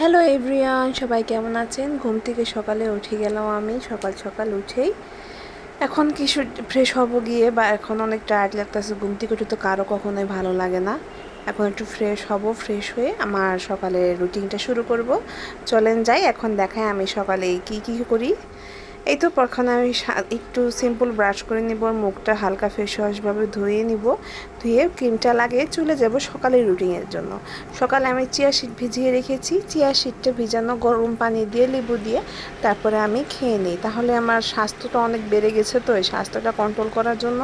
Hello everyone সবাই কেমন আছেন? ঘুম থেকে সকালে উঠে গেলাম আমি। সকাল সকাল উঠেই এখন কিছু ফ্রেশ হব গিয়ে বা এখন অনেক টায়ার্ড লাগতেছে। ঘুম থেকে উঠে তো কারও কখনোই ভালো লাগে না। এখন একটু ফ্রেশ হব ফ্রেশ হয়ে আমার সকালে রুটিনটা শুরু করব। চলেন যাই, এখন দেখায় আমি সকালে কি কি করি। এই তো প্রথমে আমি একটু সিম্পল ব্রাশ করে নিব, মুখটা হালকা ফেস ওয়াশভাবে ধুয়ে নিব। ধুয়ে ক্রিমটা লাগিয়ে চলে যাব সকালের রুটিনের জন্য। সকালে আমি চিয়া সিড ভিজিয়ে রেখেছি। চিয়া সিডটা ভিজানো গরম পানি দিয়ে লেবু দিয়ে তারপরে আমি খেয়ে নিই। তাহলে আমার স্বাস্থ্যটা অনেক বেড়ে গেছে তো, এই স্বাস্থ্যটা কন্ট্রোল করার জন্য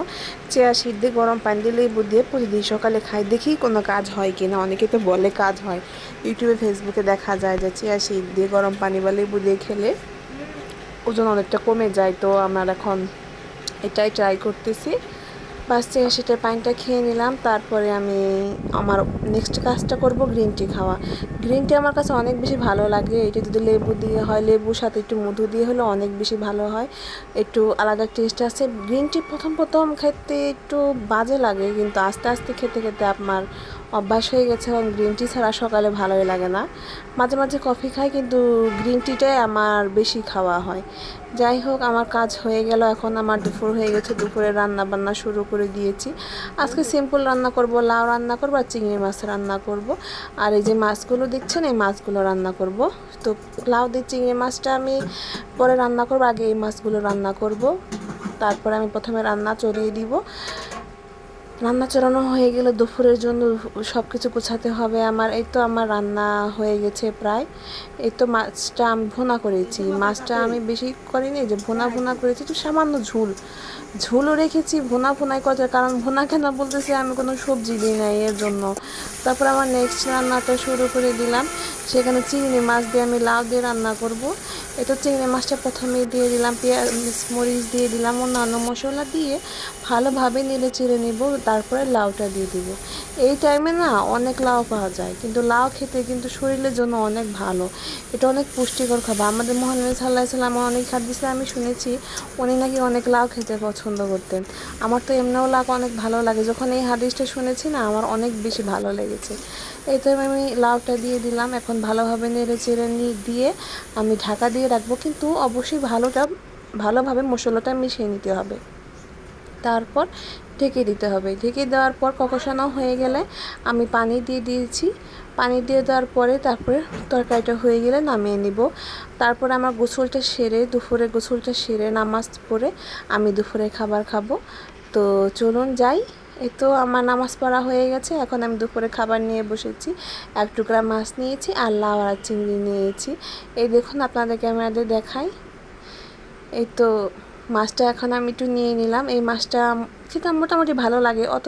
চিয়া সিড দিয়ে গরম পানি দিয়ে লেবু দিয়ে প্রতিদিন সকালে খাই। দেখি কোনো কাজ হয় কি না অনেকে তো বলে কাজ হয়। ইউটিউবে ফেসবুকে দেখা যায় যে চিয়া সিড দিয়ে গরম পানি বা লেবু দিয়ে খেলে ওজন অনেকটা কমে যায়, তো আমার এখন এটাই ট্রাই করতেছি। বাস সেটা পানিটা খেয়ে নিলাম, তারপরে আমি আমার নেক্সট কাজটা করব গ্রিন টি খাওয়া। গ্রিন টি আমার কাছে অনেক বেশি ভালো লাগে, এটা যদি লেবু দিয়ে হয়, লেবুর সাথে একটু মধু দিয়ে হলে অনেক বেশি ভালো হয়। একটু আলাদা টেস্ট আছে। গ্রিন টি প্রথম প্রথম খেতে একটু বাজে লাগে, কিন্তু আস্তে আস্তে খেতে খেতে আপনার অভ্যাস হয়ে গেছে এবং গ্রিন টি ছাড়া সকালে ভালোই লাগে না। মাঝে মাঝে কফি খাই কিন্তু গ্রিন টিটাই আমার বেশি খাওয়া হয়। যাই হোক, আমার কাজ হয়ে গেল। এখন আমার দুপুর হয়ে গেছে। দুপুরে রান্না বান্না শুরু করে দিয়েছি। আজকে সিম্পল রান্না করব, লাউ রান্না করব আর চিংড়ি মাছ রান্না করব। আর এই যে মাছগুলো দেখছেন এই মাছগুলো রান্না করব। তো লাউ দিয়ে চিংড়ি মাছটা আমি পরে রান্না করব, আগে এই মাছগুলো রান্না করব। তারপরে আমি প্রথমে রান্না চড়িয়ে দিব। রান্না চড়ানো হয়ে গেলে দুপুরের জন্য সব কিছু গোছাতে হবে। আমার এই তো আমার রান্না হয়ে গেছে প্রায়। এই তো মাছটা আমি ভুনা করেছি। মাছটা আমি বেশি করিনি যে ভুনা ভুনা করেছি, একটু সামান্য ঝুল। ঝুলও রেখেছি, ভুনা ভুনাই করার কারণ ভুনা কেন বলতেছি আমি কোনো সবজি দিই নাই এর জন্য। তারপর আমার নেক্সট রান্নাটা শুরু করে দিলাম। সেখানে চিংড়ি মাছ দিয়ে আমি লাউ দিয়ে রান্না করব। এটা চিংড়ি মাছটা প্রথমে দিয়ে দিলাম, পেঁয়াজ, মরিচ দিয়ে দিলাম, অন্যান্য মশলা দিয়ে ভালোভাবে নেড়ে চেড়ে নেব, তারপরে লাউটা দিয়ে দিব। এই টাইমে না অনেক লাউ পাওয়া যায়, কিন্তু লাউ খেতে কিন্তু শরীরের জন্য অনেক ভালো। এটা অনেক পুষ্টিকর খাবার। আমাদের মহানবী সাল্লাহ সাল্লাম অনেক হাদিসে আমি শুনেছি উনি নাকি অনেক লাউ খেতে পছন্দ করতেন। আমার তো এমনিও লাউ অনেক ভালো লাগে। যখন এই হাদিসটা শুনেছি না, আমার অনেক বেশি ভালো লেগেছে। এই তো আমি লাউটা দিয়ে দিলাম। এখন ভালোভাবে নেড়ে চেড়ে দিয়ে আমি ঢাকা দিয়ে রাখব। কিন্তু অবশ্যই ভালোটা, ভালোভাবে মশলাটা মিশিয়ে নিতে হবে। তারপর ঢেকে দিতে হবে। ঢেকে দেওয়ার পর কষানো হয়ে গেলে আমি পানি দিয়ে দিয়েছি। পানি দিয়ে দেওয়ার পরে তারপরে তরকারিটা হয়ে গেলে নামিয়ে নিব। তারপরে আমার গোসলটা সেরে দুপুরে গোসলটা সেরে নামাজ পড়ে আমি দুপুরে খাবার খাব। তো চলুন যাই। এই তো আমার নামাজ পড়া হয়ে গেছে। এখন আমি দুপুরে খাবার নিয়ে বসেছি। এক টুকরা মাছ নিয়েছি আর লাউ আর চিংড়ি নিয়েছি। এই দেখুন আপনাদের ক্যামেরাতে দেখাই। এই তো মাছটা এখন আমি একটু নিয়ে নিলাম। এই মাছটা খেতে মোটামুটি ভালো লাগে। অত